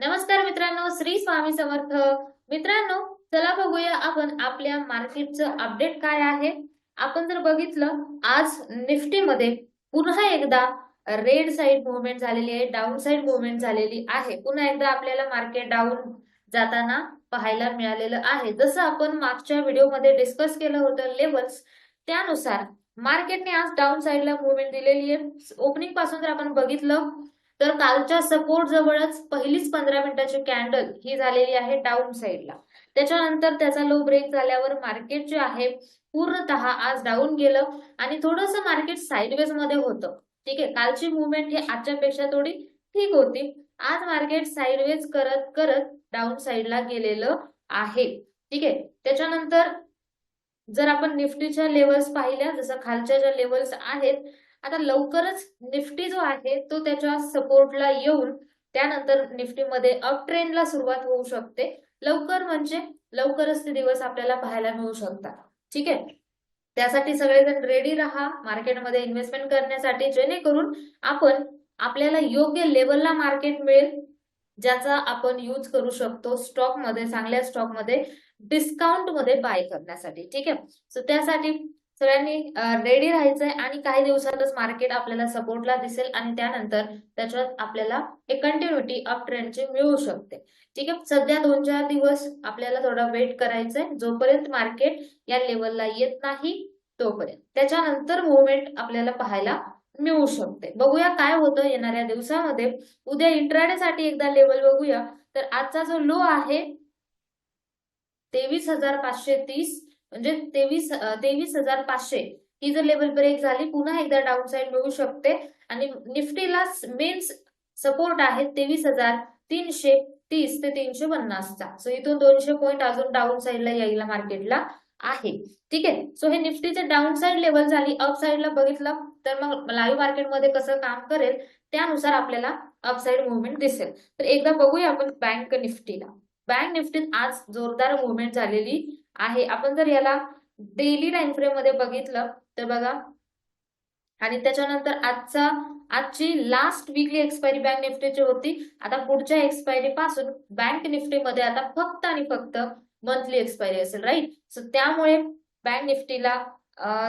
नमस्कार मित्रांनो श्री स्वामी समर्थ. मित्रांनो चला बघूया आपण आपल्या मार्केटचं अपडेट काय आहे. आपण जर बघितलं आज निफ्टीमध्ये पुन्हा एकदा रेड साइड मुवमेंट झालेली आहे डाऊन साइड मुवमेंट झालेली आहे. पुन्हा एकदा आपल्याला मार्केट डाऊन जाताना पाहायला मिळालेलं आहे. जसं आपण मागच्या व्हिडिओमध्ये डिस्कस केलं होतं लेवल्स त्यानुसार मार्केटने आज डाऊन साइडला मुवमेंट दिलेली आहे. ओपनिंगपासून जर आपण बघितलं तर कालच्या सपोर्ट जवळच पहिलीच पंधरा मिनिटाची कॅन्डल ही झालेली आहे डाऊन साईडला त्याच्यानंतर त्याचा लो ब्रेक झाल्यावर मार्केट जे आहे पूर्णतः आज डाऊन गेलं आणि थोडंसं मार्केट साईडवेजमध्ये होतं. ठीक आहे कालची मुवमेंट ही आजच्या पेक्षा थोडी ठीक होती. आज मार्केट साईडवेज करत करत डाऊन साईडला गेलेलं आहे. ठीक आहे त्याच्यानंतर जर आपण निफ्टीच्या लेवल्स पाहिल्या जसं खालच्या ज्या लेवल्स आहेत आता लवकरच निफ्टी जो आहे तो त्याच्या सपोर्टला येऊन त्यानंतर निफ्टीमध्ये अप ट्रेंडला सुरुवात होऊ शकते. लवकर म्हणजे लवकरच ते दिवस आपल्याला पाहायला मिळू शकतात. ठीक आहे? त्यासाठी सगळेजण रेडी राहा. मार्केटमध्ये इन्व्हेस्टमेंट करण्यासाठी जेणेकरून आपण आपल्याला योग्य लेवलला मार्केट मिळेल ज्याचा आपण यूज करू शकतो स्टॉकमध्ये चांगल्या स्टॉकमध्ये डिस्काउंटमध्ये बाय करण्यासाठी. ठीक आहे? सो त्यासाठी सगळ्यांनी रेडी राहायचंय आणि काही दिवसातच मार्केट आपल्याला सपोर्टला दिसेल आणि त्यानंतर त्याच्यात आपल्याला एक कंटिन्युटी अप ट्रेंडची मिळू शकते. ठीक आहे? सध्या दोन चार दिवस आपल्याला थोडा वेट करायचंय. जोपर्यंत मार्केट या लेवलला येत नाही तोपर्यंत. त्याच्यानंतर मुवमेंट आपल्याला पाहायला मिळू शकते. बघूया काय होतं येणाऱ्या दिवसामध्ये. उद्या इंट्राडे साठी एकदा लेवल बघूया. तर आजचा जो लो आहे तेवीस हजार पाचशे तीस. म्हणजे तेवीस तेवीस हजार पाचशे ही जर लेवल ब्रेक झाली पुन्हा एकदा डाऊन साइड मिळू शकते. आणि निफ्टीला मेन सपोर्ट आहे तेवीस हजार तीनशे तीस ते तीनशे पन्नासचा. सो इथून दोनशे पॉईंट अजून डाऊन साईडला यायला मार्केटला आहे. ठीक आहे? सो हे निफ्टीचे डाऊन साइड लेवल झाली अप साईडला बघितलं तर मग लाईव्ह मार्केटमध्ये कसं काम करेल त्यानुसार आपल्याला अपसाईड मुवमेंट दिसेल. तर एकदा बघूया आपण बँक निफ्टीला. बँक निफ्टीत आज जोरदार मुवमेंट झालेली आहे. आपण जर याला डेली टाइम फ्रेममध्ये बघितलं तर बघा. आणि त्याच्यानंतर आजचा आजची लास्ट वीकली एक्सपायरी बँक निफ्टीची होती. आता पुढच्या एक्सपायरी पासून बँक निफ्टीमध्ये आता फक्त आणि फक्त मंथली एक्सपायरी असेल राईट सो त्यामुळे बँक निफ्टीला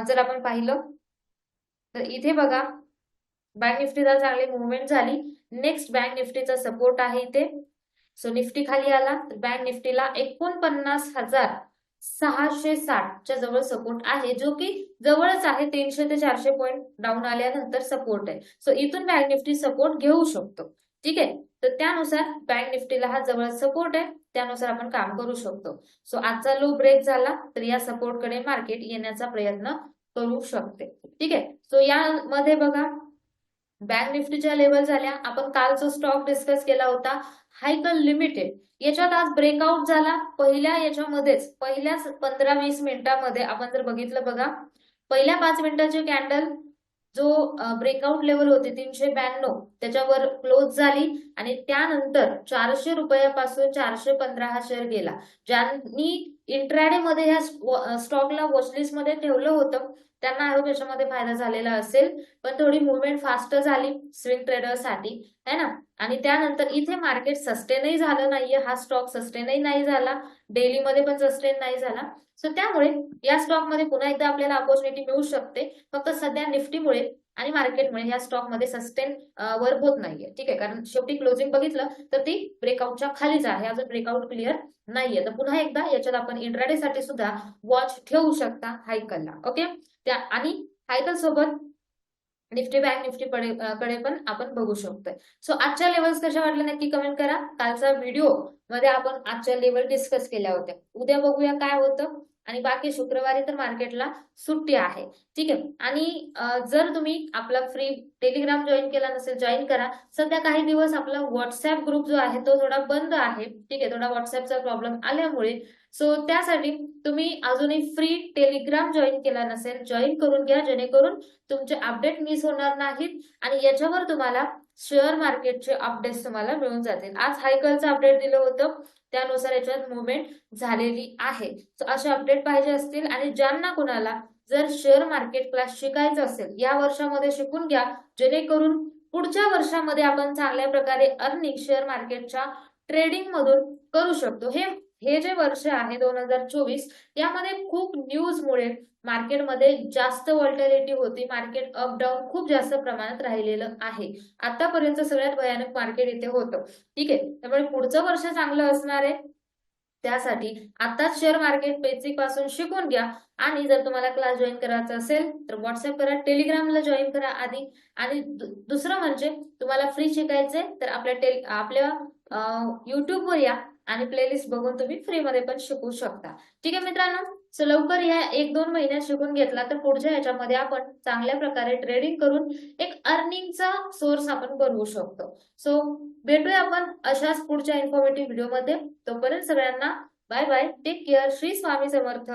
जर आपण पाहिलं तर इथे बघा. बँक निफ्टीला चांगली मुवमेंट झाली. नेक्स्ट बँक निफ्टीचा सपोर्ट आहे इथे. सो निफ्टी खाली आला. तर बँक निफ्टीला एकोणपन्नास हजार सहाशे साठच्या जवळ सपोर्ट आहे. जो की जवळच आहे तीनशे ते चारशे पॉईंट डाऊन आल्यानंतर सपोर्ट आहे. सो इथून बँक निफ्टी सपोर्ट घेऊ शकतो. ठीक आहे? तर त्यानुसार बँक निफ्टीला हा जवळ सपोर्ट आहे. त्यानुसार आपण काम करू शकतो. सो आजचा लो ब्रेक झाला तर या सपोर्टकडे मार्केट येण्याचा प्रयत्न करू शकते. ठीक आहे? सो यामध्ये बघा बँक निफ्टीच्या लेवल झाल्या. आपण काल जो स्टॉक डिस्कस केला होता. हायकल लिमिटेड याच्यात आज ब्रेकआउट झाला. पहिल्या याच्यामध्येच पहिल्या पंधरा वीस मिनिटांमध्ये आपण जर बघितलं बघा पहिल्या पाच मिनिटाची कॅन्डल जो ब्रेकआउट लेवल होते तीनशे ब्याण्णव त्याच्यावर क्लोज झाली. आणि त्यानंतर चारशे रुपयापासून चारशे पंधरा हा शेअर गेला. ज्यांनी इंट्राडे मध्ये ह्या स्टॉकला वॉचलिस्टमध्ये ठेवलं होतं त्यांना आयोग याच्यामध्ये फायदा झालेला असेल. पण थोडी मुवमेंट फास्ट झाली स्विंग ट्रेडरसाठी है ना? आणि त्यानंतर इथे मार्केट सस्टेनही झालं नाहीये. हा स्टॉक सस्टेनही नाही झाला. डेली मध्ये पण सस्टेन नाही झाला. सो त्यामुळे या स्टॉकमध्ये पुन्हा एकदा आपल्याला अपॉर्च्युनिटी मिळू शकते. फक्त सध्या निफ्टीमुळे आणि मार्केटमुळे या स्टॉकमध्ये सस्टेन वर होत नाहीये. ठीक आहे? कारण शेवटी क्लोजिंग बघितलं तर ती ब्रेकआउटच्या खालीच आहे अजून ब्रेकआउट क्लिअर नाहीये. तर पुन्हा एकदा याच्यात आपण इंट्राडे साठी सुद्धा वॉच ठेवू शकता हायकलला. ओके त्या आणि हायकल सोबत निफ्टी बँक निफ्टी कडे पण आपण बघू शकतोय. सो आजच्या लेवल्स कशा वाटल्या नक्की कमेंट करा. कालचा व्हिडिओमध्ये आपण आजच्या लेवल डिस्कस केल्या होत्या. उद्या बघूया काय होतं. आणि बाकी शुक्रवारी तर मार्केटला सुट्टी आहे. ठीक आहे? आणि जर तुम्ही आपला फ्री टेलिग्राम जॉईन केला नसेल जॉईन करा. सध्या काही दिवस आपला व्हॉट्सअप ग्रुप जो आहे तो थोडा बंद आहे. ठीक आहे? थोडा व्हॉट्सअपचा प्रॉब्लेम आल्यामुळे. सो त्यासाठी तुम्ही अजूनही फ्री टेलिग्राम जॉईन केला नसेल जॉईन करून घ्या. जेणेकरून तुमचे अपडेट मिस होणार नाहीत. आणि याच्यावर तुम्हाला शेअर मार्केटचे अपडेट्स तुम्हाला मिळून जातील. आज हायकलचं अपडेट दिलं होतं. त्यानुसार याच्यात मुवमेंट झालेली आहे. असे अपडेट पाहिजे असतील आणि ज्यांना कुणाला जर शेअर मार्केट क्लास शिकायचं असेल या वर्षामध्ये शिकून घ्या. जेणेकरून पुढच्या वर्षामध्ये आपण चांगल्या प्रकारे अर्निंग शेअर मार्केटच्या ट्रेडिंग मधून करू शकतो. हे हे जे वर्ष आहे दोन हजार चोवीस यामध्ये खूप न्यूजमुळे मार्केटमध्ये जास्त वॉल्टॅलिटी होती. मार्केट अप डाऊन खूप जास्त प्रमाणात राहिलेलं आहे. आतापर्यंत सगळ्यात भयानक मार्केट इथे होतं. ठीक आहे? त्यामुळे पुढचं वर्ष चांगलं असणार आहे. त्यासाठी आताच शेअर मार्केट बेसिकपासून शिकून घ्या. आणि जर तुम्हाला क्लास जॉईन करायचा असेल तर व्हॉट्सअप करा टेलिग्रामला जॉईन करा आधी. आणि दुसरं म्हणजे तुम्हाला फ्री शिकायचे तर आपल्या टेल आपल्या युट्यूबवर या. आणि प्लेलिस्ट बघून तुम्ही फ्रीमध्ये पण शिकू शकता. ठीक आहे मित्रांनो सो लवकर या एक दोन महिन्यात शिकून घेतला तर पुढच्या याच्यामध्ये आपण चांगल्या प्रकारे ट्रेडिंग करून एक अर्निंगचा सोर्स आपण बनवू शकतो. सो भेटूया आपण अशाच पुढच्या इन्फॉर्मेटिव्ह व्हिडिओमध्ये तोपर्यंत सगळ्यांना bye bye take care Shri Swami Samarth.